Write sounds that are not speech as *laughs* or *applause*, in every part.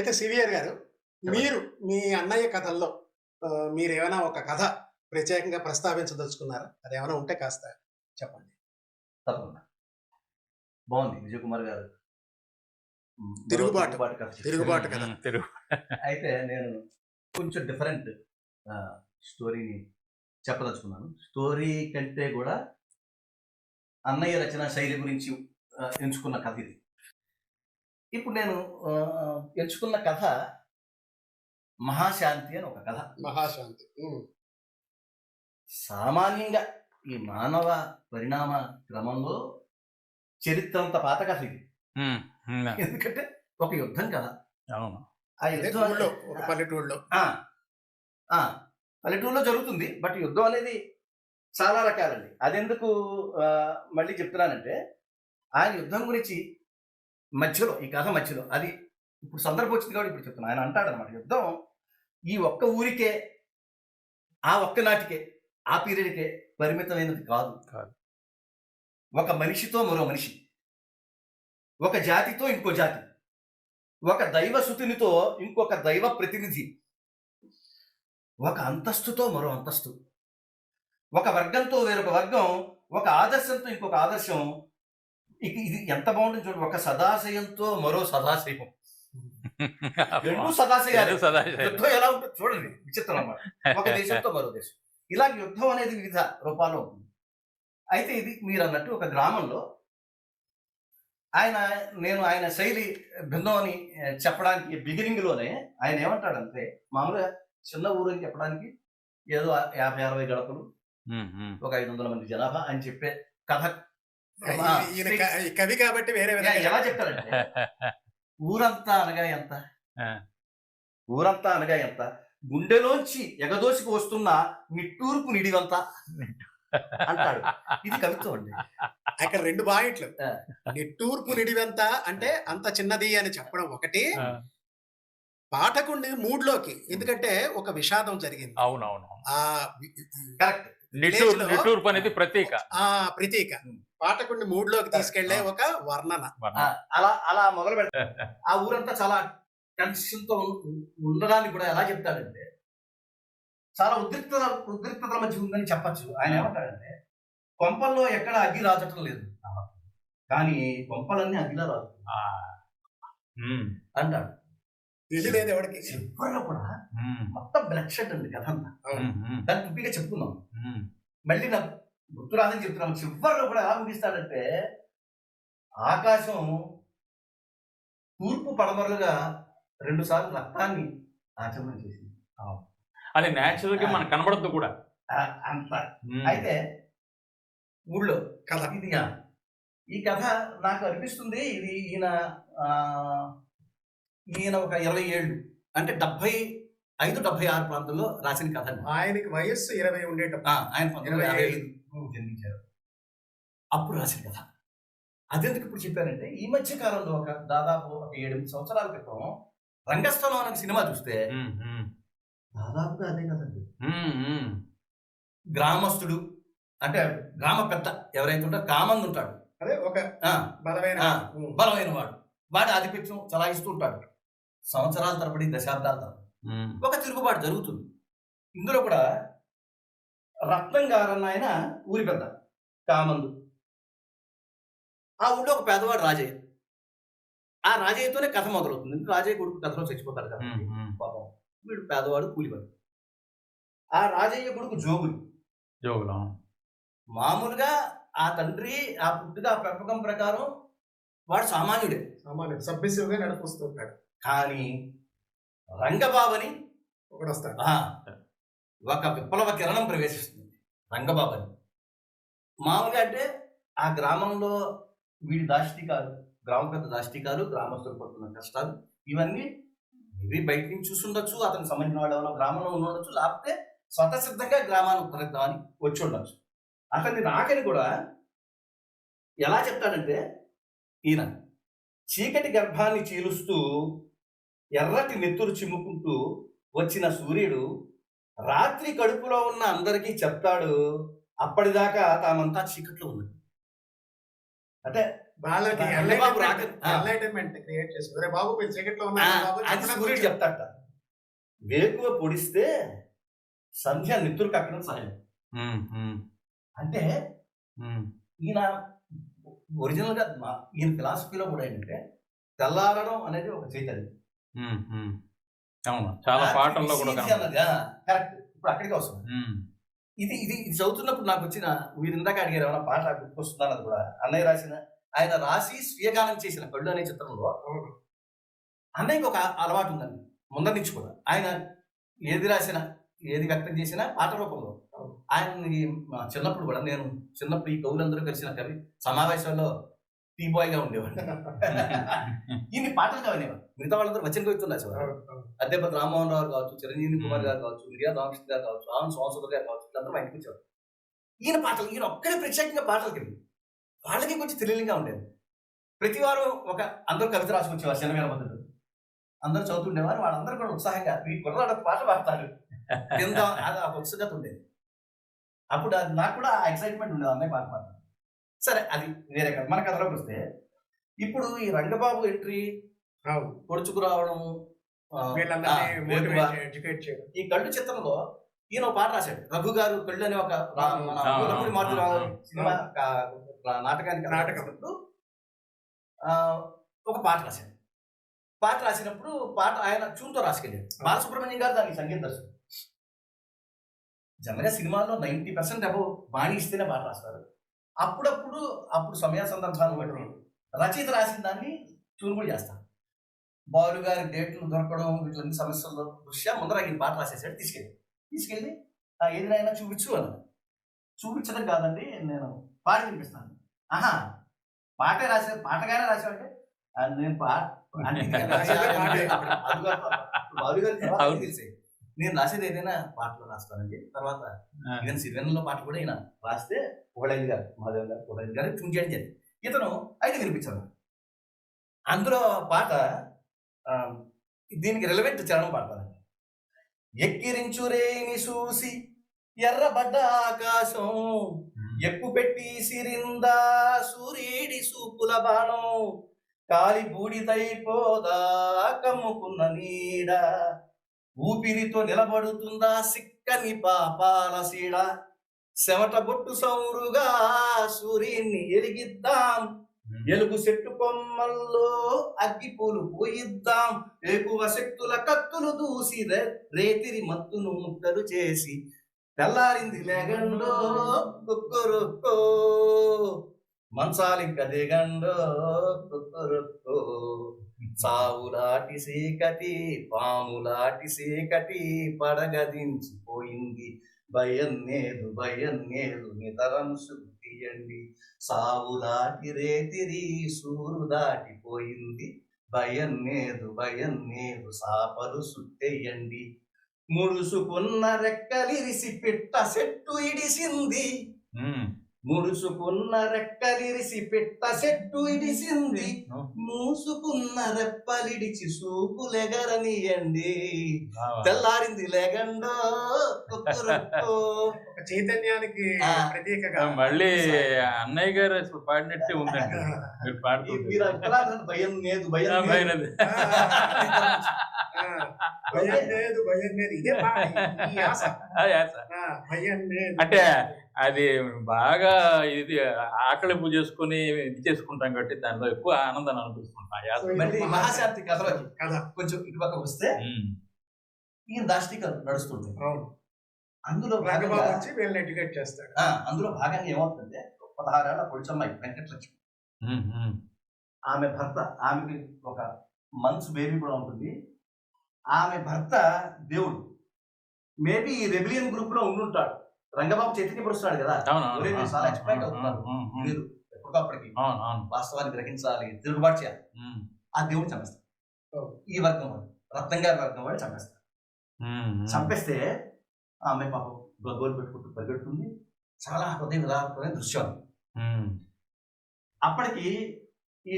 అయితే సివియర్ గారు మీరు మీ అన్నయ్య కథల్లో మీరు ఏమైనా ఒక కథ ప్రత్యేకంగా ప్రస్తావించదలుచుకున్నారా? అది ఏమైనా ఉంటే కాస్త చెప్పండి. తప్పకుండా. బాగుంది. విజయ్ కుమార్ గారు తిరుగుబాటు. తిరుగుబాటు కథ తిరుగు అయితే నేను కొంచెం డిఫరెంట్ స్టోరీని చెప్పదలుచుకున్నాను. స్టోరీ కంటే కూడా అన్నయ్య రచన శైలి గురించి ఎంచుకున్న కథ ఇది. ఇప్పుడు నేను ఎంచుకున్న కథ మహాశాంతి అని ఒక కథ. మహాశాంతి. సామాన్యంగా ఈ మానవ పరిణామ క్రమంలో చరిత్ర అంత పాత కథ ఇది. ఎందుకంటే ఒక యుద్ధం కదా. అవును. ఆ అదే యుద్ధం ఊళ్ళో ఒక పల్లెటూళ్ళలో ఆ, ఆ, పల్లెటూరులో జరుగుతుంది. బట్ యుద్ధం అనేది చాలా రకాలండి. అదెందుకు మళ్ళీ చెప్తున్నానంటే ఆయన యుద్ధం గురించి మధ్యలో ఈ కథ మధ్యలో. అది ఇప్పుడు సందర్భం వచ్చింది కాబట్టి ఇప్పుడు చెప్తున్నా. ఆయన అంటాడు అనమాట యుద్ధం ఈ ఒక్క ఊరికే ఆ ఒక్క నాటికే ఆ పీరియడ్కే పరిమితమైనది కాదు. కాదు. ఒక మనిషితో మరో మనిషి. ఒక జాతితో ఇంకో జాతి. ఒక దైవ సుతునితో ఇంకొక దైవ ప్రతినిధి. ఒక అంతస్తుతో మరో అంతస్తు. ఒక వర్గంతో వేరొక వర్గం ఒక ఆదర్శంతో ఇంకొక ఆదర్శం ఇక ఇది ఎంత బాగుంటుంది చూడండి ఒక సదాశయంతో మరో సదాశయం రెండు సదాశయాలు. యుద్ధం ఎలా ఉంటుంది చూడండి విచిత్రం అన్నమాట. ఒక దేశంతో మరో దేశం. ఇలా యుద్ధం అనేది వివిధ రూపాల్లో ఉంటుంది అయితే ఇది మీరు అన్నట్టు ఒక గ్రామంలో ఆయన నేను ఆయన శైలి భిన్నం అని చెప్పడానికి బిగినింగ్లోనే ఆయన ఏమంటాడంటే మామూలుగా చిన్న ఊరు అని చెప్పడానికి ఏదో యాభై అరవై గడపలు. ఒక ఐదు వందల మంది జనాభా అని చెప్పే కథ ఈయన కవి కాబట్టి వేరే విధంగా ఎలా చెప్తారంటే *laughs* ఊరంతా అనగా ఎంత. ఊరంతా అనగా ఎంత? గుండెలోంచి ఎగదోసికి వస్తున్న నిట్టూర్పు నిడివంత అంటాడు. ఇది కవిత్వం అండి. అక్కడ రెండు పాయింట్లు. నిట్టూర్పు నిడివెంత అంటే అంత చిన్నది అని చెప్పడం ఒకటి. పాఠకుడిని మూడ్లోకి ఎందుకంటే ఒక విషాదం జరిగింది. అవును అవును అవును. ఆ కరెక్ట్. నిట్టూర్పు అనేది ప్రతీక. ఆ ప్రతీక. పాఠకుడిని మూడ్లోకి తీసుకెళ్ళే ఒక వర్ణన. అలా అలా మొదలు పెడతాడు ఆ ఊరంతా చాలా టెన్షన్తో ఉండడానికి కూడా ఎలా చెప్తాడంటే చాలా ఉద్రిక్తత ఉద్రిక్తతల మధ్య ఉందని చెప్పచ్చు. ఆయన ఏమంటాడంటే కొంపల్లో ఎక్కడ అగ్గి రాజటం లేదు కానీ కొంపలన్నీ అగ్గిలా రాదు అంటాడు. ఇది లేదు ఎవరికి. చివరిలో కూడా మొత్తం బ్లడ్ షెడ్ అండి కథ అంతా. దాన్ని టుప్పిగా చెప్పుకుందాం. ఉమ్. మళ్ళీ నాకు గుర్తు రాదని చెప్తున్నాం. చివరిలో కూడా ఎలా ముగిస్తాడంటే ఆకాశం తూర్పు పడమరలుగా రెండు సార్లు రక్తాన్ని ఆచరణ చేసింది. అది న్యాచురల్గా మనకు కనబడద్దు కూడా. అంత. అయితే ఊళ్ళో కథ. ఇది ఈ కథ నాకు అనిపిస్తుంది. ఇది ఈయన ఈయన ఒక ఇరవై ఏళ్ళు అంటే డెబ్బై ఐదు డెబ్బై ఆరు ప్రాంతంలో రాసిన కథ. ఆయనకి వయస్సు ఇరవై ఉండేటప్పుడు. ఆయన పంతొమ్మిది యాభై జన్మించారు. అప్పుడు రాసిన కథ. అదెందుకు ఇప్పుడు చెప్పానంటే ఈ మధ్య కాలంలో ఒక దాదాపు ఒక ఏడెనిమిది సంవత్సరాల క్రితం రంగస్థలం అనే సినిమా చూస్తే దాదాపుగా అదే కదండి. గ్రామస్తుడు అంటే గ్రామ పెద్ద ఎవరైతే ఉంటారో కామంది ఉంటాడు. అదే ఒక బలమైన. బలమైన వాడు. వాడి ఆధిపత్యం చలాయిస్తూ ఉంటాడు. సంవత్సరాల తరబడి దశాబ్దాల తరబడి. ఒక తిరుగుబాటు జరుగుతుంది. ఇందులో కూడా రత్నం గారన్న ఆయన ఊరి పెద్ద కామందు. ఆ ఊళ్ళో ఒక పేదవాడు రాజయ్య. ఆ రాజయ్యతోనే కథ మొదలవుతుంది. రాజయ్య కొడుకు కథలో చచ్చిపోతాడు కదా. పాపం. వీడు పేదవాడు కూలివాడు. ఆ రాజయ్య కొడుకు జోగులు. జోగులం? మామూలుగా ఆ తండ్రి ఆ పుట్టుక ఆ పెంపకం ప్రకారం వాడు సామాన్యుడే. సామాన్యుడు. సబ్మిసివ్గా నడిపిస్తూ కానీ రంగబాబని ఒకడు వస్తాడు ఒక విప్లవ కిరణం ప్రవేశిస్తుంది రంగబాబని. మామూలుగా అంటే ఆ గ్రామంలో వీడి దాష్టికాలు గ్రామ పెద్ద దాష్టికాలు గ్రామస్తులు పడుతున్న కష్టాలు ఇవన్నీ ఇవి బయట నుంచి చూసుండొచ్చు అతనికి సంబంధించిన వాళ్ళు ఎవరో గ్రామంలో ఉండొచ్చు లేకపోతే స్వతసిద్ధంగా గ్రామాన్ని ఉద్ధరిద్దామని వచ్చి ఉండొచ్చు. అతన్ని నాకని కూడా ఎలా చెప్తాడంటే ఈయన చీకటి గర్భాన్ని చీలుస్తూ ఎర్రటి నెత్తురు చిమ్ముకుంటూ వచ్చిన సూర్యుడు రాత్రి కడుపులో ఉన్న అందరికీ చెప్తాడు అప్పటిదాకా తామంతా చీకట్లో ఉన్నది అంటే వాళ్ళకి. ఎన్లైటన్మెంట్ క్రియేట్ చేసి బాబు చీకట్లో అది సూర్యుడు చెప్తాట వేకువ పొడిస్తే సంధ్య నిద్రకు అక్కడ ఉమ్, అంటే. ఈయన ఒరిజినల్గా మా- ఈయన ఫిలాసఫీలో కూడా ఏంటంటే తెల్లారడం అనేది ఒక చైతన్యం. అవును. చాలా పాటల్లో కూడా. కరెక్ట్. ఇప్పుడు అక్కడికి వస్తుంది ఇది ఇది ఇది చదువుతున్నప్పుడు నాకు వచ్చిన మీరు ఇందాక అడిగారు ఏమైనా పాట గుర్తుకొస్తుందని అది కూడా. అన్నయ్య రాసిన ఆయన రాసి స్వీయగానం చేసిన కళ్ళు అనే చిత్రంలో. అన్నయ్యకి ఒక అలవాటు ఉందండి. ముందర నుంచి కూడా. ఆయన ఏది రాసినా ఏది వ్యక్తం చేసినా పాట రూపంలో. ఆయన చిన్నప్పుడు కూడా నేను చిన్నప్పుడు ఈ కవులందరూ కలిసిన కవి సమావేశాల్లో టీ బాయ్గా ఉండేవాడు ఇన్ని *laughs* పాటలు కావనేవాడు మిగతా వాళ్ళందరూ వచ్చిన రాసేవారు అవును, అవును. అద్దెపతి రామ్మోహన్ రావు కావచ్చు చిరంజీవి కుమార్ గారు కావచ్చు మిరియా రామకృష్ణ గారు కావచ్చు ఆమె సోమసుందర్ గారు కావచ్చు వీళ్ళందరూ బయటకు వచ్చారు ఈయన పాటలు ఈయన ఒక్కడే ప్రత్యేకంగా పాటలు కలిగి వాళ్ళకి కొంచెం థ్రిల్లింగ్గా ఉండేది. ప్రతి వారం ఒక అందరూ కవిత రాసుకొచ్చేవారు శనవేల మందులు అందరూ చదువుతుండేవారు వాళ్ళందరూ కూడా ఉత్సాహంగా ఈ కుర్రాడు ఒక పాట పాడతాడు. *laughs* కింద అది ఆ ఉత్సుకత ఉండేది. అప్పుడు నాకు కూడా ఎక్సైట్మెంట్ ఉండేది అన్నయ్య పాట పాడతాను సరే అది వేరే కథ మన కథలోకి వస్తే ఇప్పుడు ఈ రంగబాబు ఎంట్రీ. పొడుచుకు రావడం ఈ కళ్ళు చిత్రంలో ఈయన ఒక పాట రాశాడు. రఘు గారు కళ్ళు అనే ఒక మారుతిరావు సినిమా నాటకానికి నాటకం. రాసినప్పుడు, ఆ, ఒక పాట రాశాడు. పాట రాసినప్పుడు పాట ఆయన చూన్తో రాసుకెళ్ళాడు. బాలసుబ్రహ్మణ్యం గారు దానికి సంగీత దర్శకుడు జనరల్గా సినిమాల్లో నైంటీ పర్సెంట్ అబో బాణి ఇస్తేనే పాట రాస్తారు. అప్పుడప్పుడు అప్పుడు సమయ సందర్భాలను బట్టి రచయిత రాసిన దాన్ని కూడా చేస్తాను బాలు గారి డేట్లు దొరకడం వీటిలన్నీ సమస్యల దృష్ట్యా ముందర ఈయన పాట రాసేసాడు తీసుకెళ్ళి తీసుకెళ్ళి ఏదైనా చూపించు అన్న చూపించడం కాదండి నేను పాట వినిపిస్తాను ఆహా పాటే రాసే పాటగానే రాసావంటే "ఆ, నేను పాట. *laughs* బాలు గారి తర్వాత అవును. తెలిసే. నేను రాసేది ఏదైనా పాటలో రాస్తానండి తర్వాత. ఈవెన్ సిరివెన్లో పాట కూడా ఈయన రాస్తే ఒకడైదు గారు మాధవ్ గారు ఒకడైదు గారు ట్యూన్ చేయడం జరిగింది ఇతను అయితే వినిపించాడు. అందులో పాట ఆ, దీనికి రెలవెంట్ చరణం పాడతానండి ఎక్కిరించు రేని చూసి ఎర్రబడ్డ ఆకాశం ఎక్కు పెట్టి సిరిందా సూర్యుడి సూపుల బాణం కాలి బూడిదైపోదా కమ్ముకున్న నీడ ఊపిరితో నిలబడుతుందా సిక్కని పాపాల సీడ. శమట బొట్టు సౌరుగా సూర్యుని ఎలిగిద్దాం ఎలుగు చెట్టు కొమ్మల్లో అగ్గి పూలు పోయిద్దాం. ఎక్కువ శక్తుల కత్తులు దూసి రేతిరి మత్తును ముక్కలు చేసి. తెల్లారింది లేగండో కుక్కురుక్కో మంచాలింక దిగండో కుక్కురుక్కో సావులాటి సీకటి పాములాటి సీకటి పడగదించిపోయింది. భయన్నేదు భయన్నేదు నితరం శుద్ధియండి. సావు దాటి రేతిరి సూరు దాటిపోయింది. భయందు భయం నేదు సాపలు సుట్టేయండి. ముడుసుకున్న రెక్కలిరిసి పిట్ట చెట్టు ఇడిసింది. ముడుసుకున్న రెక్కలిరిసి పిట్ట చెట్టు ఇడిసింది. మూసుకున్న రెప్పలిడిచి సూపులెగరనియండి తెల్లారింది లేగండో చైతన్యానికి ఆ. ప్రతీకగా మళ్ళీ అన్నయ్య గారు అసలు పాడినట్టే ఉందండి. మీరు అలా భయం లేదు భయం భయం లేదు. భయం లేదు ఇదే భయం లేదు. అంటే అది బాగా ఇది ఆకలి పూజ చేసుకుని ఇది చేసుకుంటాం కాబట్టి దానిలో ఎక్కువ ఆనందాన్ని అనిపిస్తుంటాం ఆ యాస. మళ్ళీ మహాశాంతి కథలోకి కథ. కొంచెం ఇటుపక్క వస్తే ఉమ్. ఈయన దాష్టిక నడుస్తుంది అవును. అందులో రంగబాబు భాగంగా వచ్చి వీళ్ళని ఎడ్యుకేట్ చేస్తాడు. ఆ, అందులో భాగంగా ఏమవుతుందంటే పదహారేళ్ళ పొడిచమ్మాయి వెంకటలక్ష్మి. ఆమె భర్త ఆమెకి ఒక మంత్స్ బేబీ కూడా ఉంటుంది. ఆమె భర్త దేవుడు. మేబీ ఈ రెబిలియన్ గ్రూప్లో ఉండుంటాడు. రంగబాబు కదా. ఒరేయ్, మీరు అవును, చాలా అవుతున్నారు. మీరు ఎప్పటికప్పటికి. వాస్తవాన్ని గ్రహించాలి తిరుగుబాటు చేయాలి. ఆ దేవుడు చంపేస్తాడు ఓ. ఈ వర్గం వాడు రత్నం గారి వర్గం ఉమ్, ఉమ్. చంపేస్తే ఆమె పాపం గగ్గోలు పెట్టుకుంటూ పరిగెడుతుంది. చాలా హృదయ విధానమైన దృశ్యం ఉమ్, అప్పటికి ఈ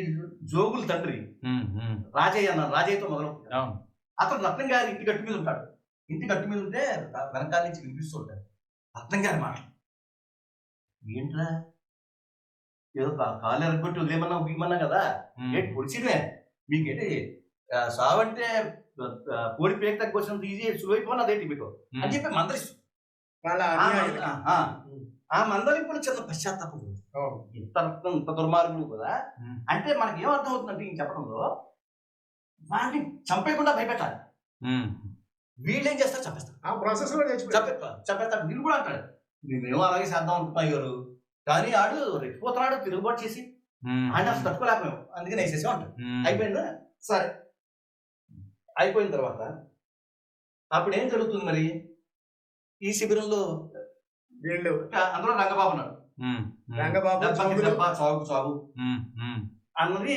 జోగుల తండ్రి. రాజయ్య అన్న రాజయ్యతో మొదలు అతను రత్నం గారి ఇంటి గట్టు మీద ఉంటాడు. ఇంటి గట్టు మీద ఉంటే వెనకాల నుంచి వినిపిస్తూ ఉంటాడు. రత్నం గారి మాట ఏంట్రా? ఏదో కాలు ఎరగొట్టి వదిలేమన్నా ఊయమన్నా కదా. ఏంటి పొడిచినే మీకేంటి సావంటే కోడి పేక వచ్చిన తీసి సులువైపోయిన అదేంటి మీకు. అని చెప్పి మందలిస్తు వాళ్ళ ఆ మందలింపులో చిన్న పశ్చాత్తాపం. ఇంత రక్తం ఇంత దుర్మార్గులు కదా. అంటే మనకి ఏం అర్థం అవుతుందంటే ఈ చెప్పడంలో వాడిని చంపేయకుండా భయపెట్టాలి. వీళ్ళు ఏం చేస్తారు? చంపేస్తారు. ఆ ప్రాసెస్లో చంపేస్తారు. వీళ్ళు కూడా అంటాడు. మేము అలాగే చేద్దాం అనుకుంటున్నాం గారు కానీ ఆడు రెచ్చిపోతున్నాడు తిరుగుబాటు చేసి. ఆయన అసలు తట్టుకోలేకపోయాం. అందుకని వేసేసాం అంటాడు. అయిపోయిందా? సరే. అయిపోయిన తర్వాత అప్పుడు ఏం జరుగుతుంది మరి ఈ శిబిరంలో వీళ్ళు అందులో రంగబాబు ఉన్నాడు. రంగబాబు. ఉమ్. అన్నది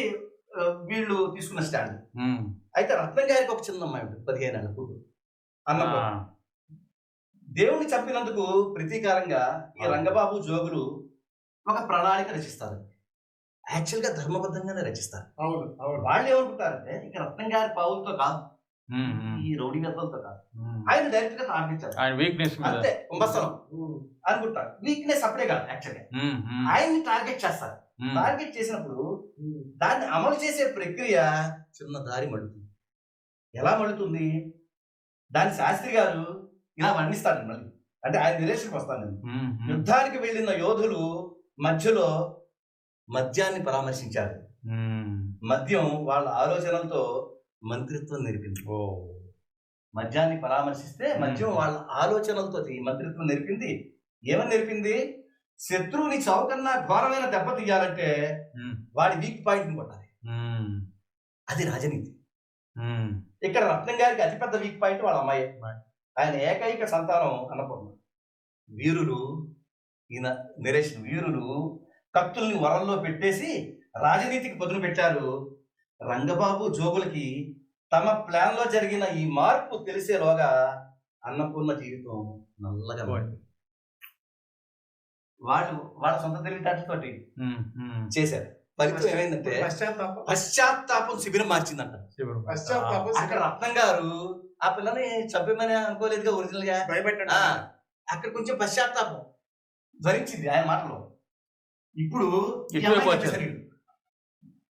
వీళ్ళు తీసుకున్న స్టాండ్. అయితే రత్నం గారికి ఒక చిన్న అమ్మాయి ఉంటుంది పదిహేను ఏళ్ళ కూతురు అన్నప్పుడు. దేవుణ్ణి చంపినందుకు ప్రతీకారంగా ఈ రంగబాబు జోగులు ఒక ప్రణాళిక రచిస్తారు యాక్చువల్గా ధర్మబద్ధంగానే రచిస్తారు అవును అవును వాళ్ళు ఏమనుకుంటారంటే ఇక రత్నం గారి పావులతో కాదు. ఈ రౌడీ కాదు. ఆయన డైరెక్ట్గా తాగించారు ఆయన వీక్నెస్ మీద అంతే కుంభస్థలం. అనుకుంటారు వీక్నెస్ అప్పుడే కాదు యాక్చువల్గా. ఆయన్ని టార్గెట్ చేస్తారు. టార్గెట్ చేసినప్పుడు. దాన్ని అమలు చేసే ప్రక్రియ చిన్న దారి మడుతుంది ఎలా మడుతుంది దాని శాస్త్రి గారు ఇలా వర్ణిస్తాడు మళ్ళీ అంటే ఆయన నిరేషన్కి వస్తాను నేను. యుద్ధానికి వెళ్ళిన యోధులు మధ్యలో మద్యాన్ని పరామర్శించారు. మద్యం వాళ్ళ ఆలోచనలతో మంత్రిత్వం నేర్పింది ఓ మద్యాన్ని పరామర్శిస్తే మద్యం వాళ్ళ ఆలోచనలతో మంత్రిత్వం నేర్పింది ఏమని నేర్పింది శత్రువుని చౌకన్నా ఘోరమైన దెబ్బ తీయాలంటే. వాడి వీక్ పాయింట్ కొట్టాలి. అది రాజనీతి. ఇక్కడ రత్నం గారికి అతిపెద్ద వీక్ పాయింట్ వాళ్ళ అమ్మాయి అమ్మాయి. ఆయన ఏకైక సంతానం అన్నపూర్ణ వీరులు ఈయన నరేష్ వీరులు కత్తుల్ని వరల్లో పెట్టేసి రాజనీతికి పదును పెట్టారు రంగబాబు జోగులకి తమ ప్లాన్లో జరిగిన ఈ మార్పు తెలిసేలోగా అన్నపూర్ణ జీవితం నల్లగా. వాళ్ళు వాళ్ళ సొంత. ఉమ్. చేశారు ఫలితం ఏమైందంటే పశ్చాత్తాపం పశ్చాత్తాపం శిబిరం మార్చిందంట. పశ్చాత్తాపం అక్కడ రత్నం గారు ఆ పిల్లని చంపమని అనుకోలేదుగా ఒరిజినల్గా భయపెట్టండి అక్కడ కొంచెం పశ్చాత్తాపం ధరించింది ఆయన మాటలో ఇప్పుడు.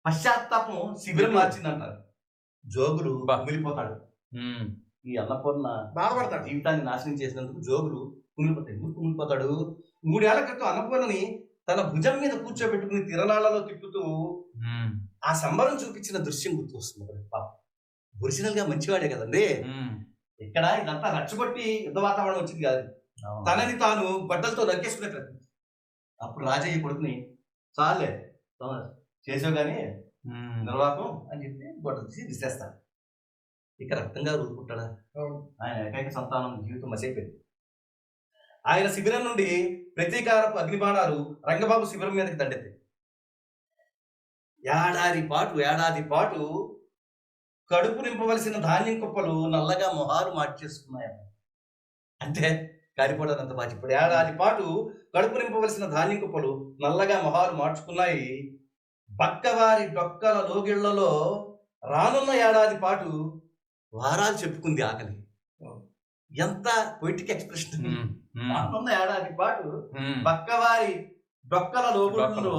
పశ్చాత్తాపం శిబిరం మార్చిందంటారు జోగులు బా. కుమిలిపోతాడు. ఈ అన్నపూర్ణ బాధపడతాడు జీవితాన్ని నాశనం చేసినందుకు జోగులు కుమిలిపోతాడు ఎందుకు కుమిలిపోతాడు మూడేళ్ళ క్రితం అన్నపూర్ణని తన భుజం మీద కూర్చోబెట్టుకుని తిరణాలలో తిప్పుతూ. ఆ సంబరం చూపించిన దృశ్యం గుర్తు వస్తుంది పాపం ఒరిజినల్గా మంచివాడే కదండి. ఇక్కడ ఇదంతా రచ్చగొట్టి యుద్ధ వాతావరణం వచ్చింది కాదు. తనని తాను బట్టలతో నరికేసుకునే ప్రయత్నం అప్పుడు రాజయ్య కొడుకుని చాలే చేసావు కానీ. నిర్వాహకం అని చెప్పి బట్టలు తీసి విసిరేస్తాడు ఇక రక్తంగా రూపుకుంటాడా. ఆయన ఏకైక సంతానం జీవితం మసైపోయింది. ఆయన శిబిరం నుండి ప్రతీకారపు అగ్నిబాణాలు రంగబాబు శిబిరం మీదకి దండెత్తాయి. ఏడాది పాటు ఏడాది పాటు కడుపు నింపవలసిన ధాన్యం కుప్పలు నల్లగా మొహాలు మార్చేసుకున్నాయి అంటే కారిపోవడానికి బాగా ఇప్పుడు ఏడాది పాటు కడుపు నింపవలసిన ధాన్యం కుప్పలు నల్లగా మొహాలు మార్చుకున్నాయి. బక్కవారి డొక్కల లోగిళ్ళలో రానున్న ఏడాది పాటు వారాలు చెప్పుకుంది ఆకలి. ఎంత పొయిటిక్ ఎక్స్ప్రెషన్. రానున్న ఏడాది పాటు. బక్కవారి డొక్కల లోగుళ్ళలో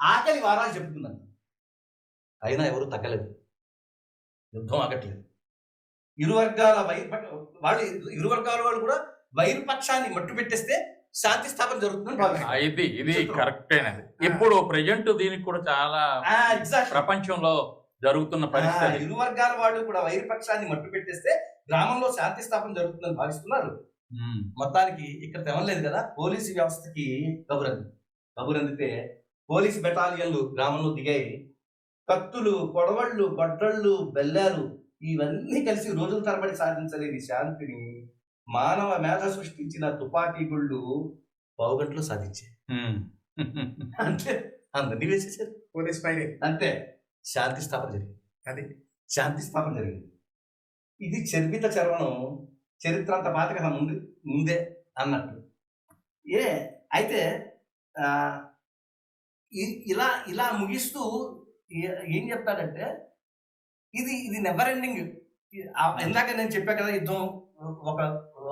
ఆకలి వారాలు చెప్పుకున్నాను అయినా ఎవరు తగ్గలేదు. యుద్ధం ఆగట్లేదు. ఇరు వర్గాల వైర్ వాళ్ళు ఇరు వర్గాల వాళ్ళు కూడా వైరు పక్షాన్ని మట్టు పెట్టేస్తే శాంతి స్థాపన భావిస్తారు. ఇది ఇది. కరెక్ట్ అయినది ఇప్పుడు ప్రజెంట్ దీనికి కూడా చాలా. ప్రపంచంలో జరుగుతున్న పరిస్థితి ఇరు వర్గాల వాళ్ళు కూడా వైరు పక్షాన్ని మట్టు పెట్టేస్తే గ్రామంలో శాంతి స్థాపన జరుగుతుందని భావిస్తున్నారు. మొత్తానికి ఇక్కడ తెవలేదు కదా పోలీసు వ్యవస్థకి కబురంది కబురందితే పోలీసు బెటాలియన్లు గ్రామంలో దిగాయి కత్తులు కొడవళ్ళు గొడ్డళ్ళు బెల్లాలు ఇవన్నీ కలిసి రోజుల తరబడి సాధించలేని శాంతిని మానవ మేధ సృష్టించిన తుపాకీ గుళ్ళు పావుగంటలో సాధించాయి. అంటే అందరినీ వేసేసారు. పోలీస్ ఫైరింగ్ అంతే. శాంతి స్థాపన జరిగింది. అది. శాంతి స్థాపన జరిగింది. ఇది చరిపిత చరవణం చరిత్ర అంత పాత కదా ముందు ముందే అన్నట్టు. ఏ అయితే ఇలా ఇలా ముగిస్తూ ఏ- ఏం చెప్తాడంటే ఇది ఇది నెవర్ ఎండింగ్ ఇందాక నేను చెప్పా కదా యుద్ధం ఒక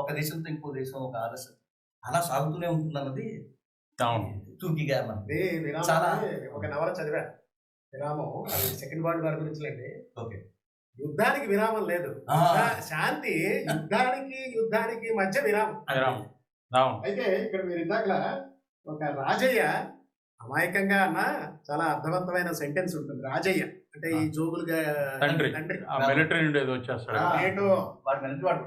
ఒక దేశంతో ఇంకో దేశం ఒక ఆలస్యం అలా సాగుతూనే ఉంటుంది అన్నది తూకిగా విరామం చాలా- ఒక నవల చదివా విరామం అది సెకండ్ వరల్డ్ వార్ గురించి లేండి. ఓకే. యుద్ధానికి విరామం లేదు. శాంతి యుద్ధానికి యుద్ధానికి మధ్య విరామం. అది రాము అవును. అయితే ఇక్కడ మీరు ఇందాక ఒక రాజయ్య అమాయకంగా అన్న చాలా అర్థవంతమైన సెంటెన్స్ ఉంటుంది. రాజయ్య. అంటే ఈ జోగులుగా తండ్రి. మిలిటరీ నుండి ఏదో వచ్చేస్తాడు. వాడు మంచి వాడు.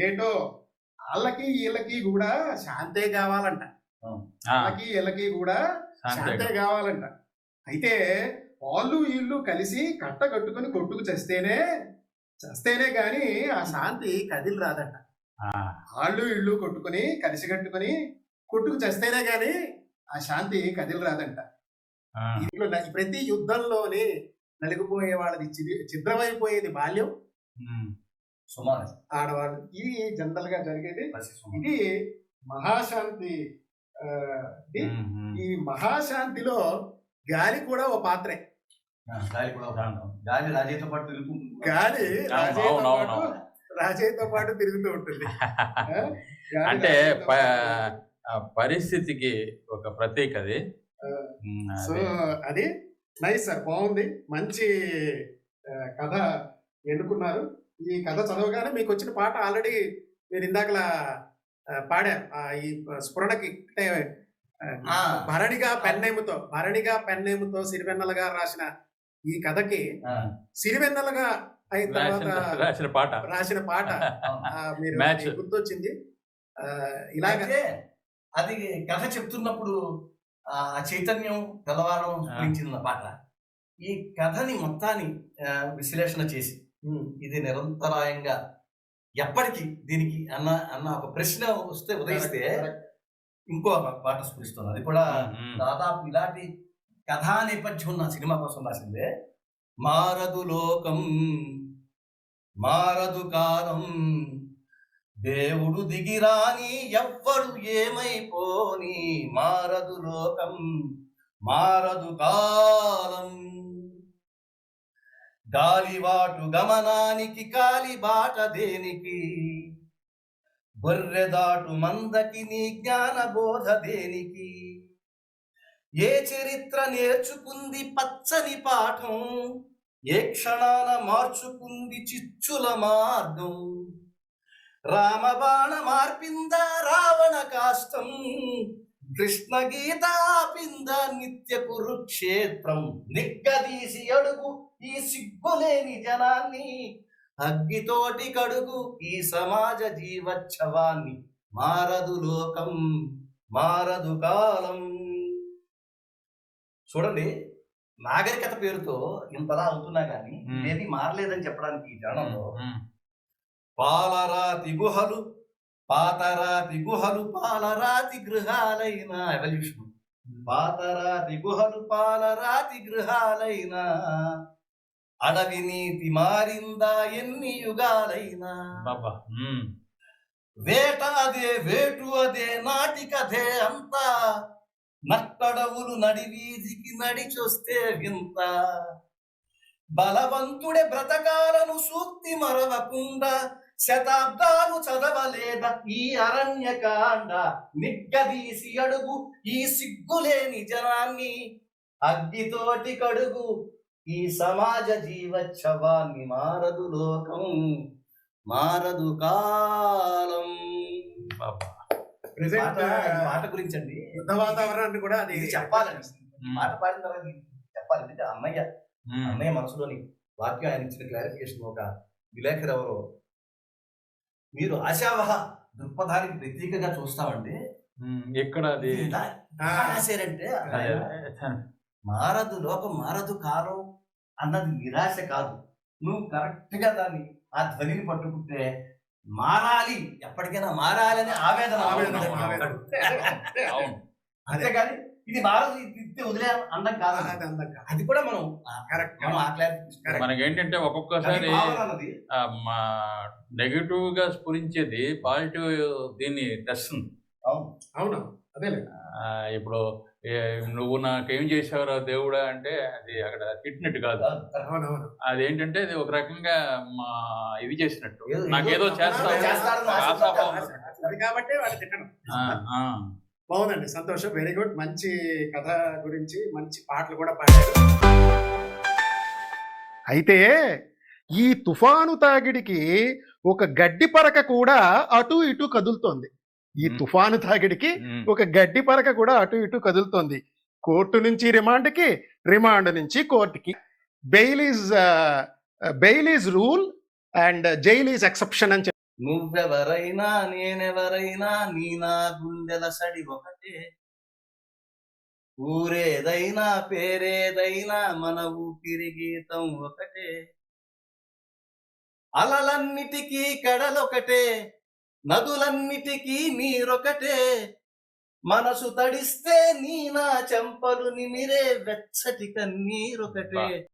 ఏటో వాళ్ళకి వీళ్ళకి కూడా శాంతే కావాలంట. ఆ, వాళ్ళకి వీళ్ళకి కూడా శాంతే కావాలంట. అయితే వాళ్ళు వీళ్ళు కలిసి కట్ట కట్టుకొని కొట్టుకు చస్తేనే చస్తేనే గాని ఆ శాంతి కదిలి రాదంట. ఆ, వాళ్ళు ఇళ్ళు కొట్టుకొని కలిసి కట్టుకొని కొట్టుకు చస్తేనే గాని ఆ శాంతి కదిలి రాదంట. ఆ, ఇంట్లో న- ప్రతి యుద్ధంలోని నలిగిపోయే వాళ్ళది చి- ఛిద్రమైపోయేది బాల్యం సుమారు ఆడవాళ్ళు ఇది జనరల్గా జరిగేది. ఇది మహాశాంతి. ఈ మహాశాంతిలో గాలి కూడా ఓ పాత్రే గాలి కూడా ఒక. గాలి రాజయ్యతో పాటు తిరుగుతుంది గాలి రాజయ్యతో పాటు. రాజయ్యతో పాటు తిరుగుతూ ఉంటుంది అంటే పరిస్థితికి ఒక ప్రతీక అది సో అది. నైస్ సార్ బాగుంది. మంచి కథ ఎన్నుకున్నారు. ఈ కథ చదవగానే మీకు వచ్చిన పాట ఆల్రెడీ మీరు ఇందాకలా పాడారు ఆ, ఈ స్ఫురణకి. భరణిగా పెన్నేముతో భరణిగా పెన్నేముతో సిరివెన్నెలగా రాసిన ఈ కథకి సిరివెన్నెలగా అయిన రాసిన తర్వాత రాసిన పాట. రాసిన పాట మీరు గుర్తొచ్చింది. ఇలాగ అది కథ చెప్తున్నప్పుడు ఆ చైతన్యం తెల్లవారం స్ఫురించిన పాట. ఈ కథని మొత్తాన్ని విశ్లేషణ చేసి ఇది నిరంతరాయంగా ఎప్పటికీ దీనికి అన్న అన్న ఒక ప్రశ్న వస్తే ఉదయిస్తే. ఇంకో పాట స్ఫురిస్తుంది. అది కూడా దాదాపు ఇలాంటి కథా నేపథ్యం ఉన్న సినిమా కోసం రాసిందే. మారదు లోకం మారదు కాలం దేవుడు దిగిరాని ఎవ్వడు ఏమైపోని మారదు లోకం మారదు కాలం. గాలివాటు గమనానికి కాలిబాట దేనికి బొర్రెదాటు మందకి నీ జ్ఞాన బోధ దేనికి? ఏ చరిత్ర నేర్చుకుంది పచ్చని పాఠం ఏ క్షణాన మార్చుకుంది చిచ్చుల మార్గం? రామబాణ మార్పిందా రావణ కాష్టం కృష్ణ గీత ఆపింద నిత్య కురుక్షేత్రం. నిగ్గదీసి అడుగు ఈ సిగ్గులేని జనాన్ని అగ్గితోటి కడుగు ఈ సమాజ జీవోత్సవాన్ని. మారదు లోకం మారదు కాలం. చూడండి నాగరికత పేరుతో ఇంతలా అవుతున్నా గానీ మ్మ్. ఇదేది మారలేదని చెప్పడానికి ఈ జనంలో పాలరాతి గుహలు పాతరాతి గుహలు పాలరాతి గృహాలైన. ఎవల్యూషన్ పాతరాతి గుహలు పాలరాతి గృహాలైన. అడవి నీతి మారిందా ఎన్ని యుగాలైనా. బాబా వేట అదే వేటు అదే నాటికథే అంతా. నట్టడవులు నడివీధికి నడిచొస్తే వింత. బలవంతుడే బ్రతకాలను సూక్తి మరవకుండా శతాబ్దాలు చదవలేద ఈ అరణ్యకాండ? నిగ్గదీసి అడుగు ఈ సిగ్గులేని జనాన్ని. అగ్గితోటి కడుగు ఈ సమాజ జీవోత్సవాన్ని మారదు లోకం మారదు కాలం. పాట గురించి అండి యుద్ధ వాతావరణాన్ని కూడా అది చెప్పాలని ఉమ్, పాట పాడిన తర్వాత చెప్పాలి. అన్నయ్య ఉమ్, అన్నయ్య మనసులోని వాక్యం ఆయన ఇచ్చిన క్లారిఫికేషన్ ఒక విలేకరు ఎవరో మీరు ఆశావహ దృక్పథానికి ప్రతీకగా చూస్తామంటే ఎక్కడ అది? రాశారంటే మారదు లోకం మారదు కాలం అన్నది నిరాశ కాదు. నువ్వు కరెక్ట్గా దాన్ని ఆ ధ్వనిని పట్టుకుంటే మారాలి. ఎప్పటికైనా మారాలని ఆవేదన ఆవేదన, అంతేగాని ఇది ఇస్తే వదిలే కాదు. అది అందం కాదు. అది కూడా మనం కరెక్ట్ మనం ఆ clarification మనకేంటంటే అది ఒక్కొక్కసారి నెగిటివ్గా స్ఫురించేది పాజిటివ్ దీన్ని తెస్తుంది అవును. అవును? అదేలే ఆ, ఇప్పుడు నువ్వు నాకేం చేసావురా దేవుడా అంటే అది అక్కడ తిట్టినట్టు కాదు. అదేంటంటే అది ఒక రకంగా మా ఇది చేసినట్టు. నాకేదో చేస్తావు. అది కాబట్టి వాడు తిట్టడం. ఆ, ఆ. బాగుందండి. సంతోషం. వెరీ గుడ్ మంచి కథ గురించి మంచి పాటలు కూడా పాడారు. అయితే ఈ తుఫాను తాగిడికి ఒక గడ్డి పరక కూడా అటు ఇటు కదులుతోంది. ఈ. తుఫాను తాగిడికి. ఒక గడ్డి పరక కూడా అటు ఇటు కదులుతోంది. కోర్టు నుంచి రిమాండ్కి రిమాండ్ నుంచి కోర్టుకి. Bail is bail is rule and jail is exception అని చెప్పి నువ్వెవరైనా నేనెవరైనా నీ నా గుండెల సడి ఒకటే. ఊరేదైనా పేరేదైనా మన ఊపిరి గీతం ఒకటే. అలలన్నిటికీ కడలొకటే నదులన్నిటికీ నీరొకటే. మనసు తడిస్తే నీ నా చెంపలు నిమిరే వెచ్చటి కన్నీరొకటే.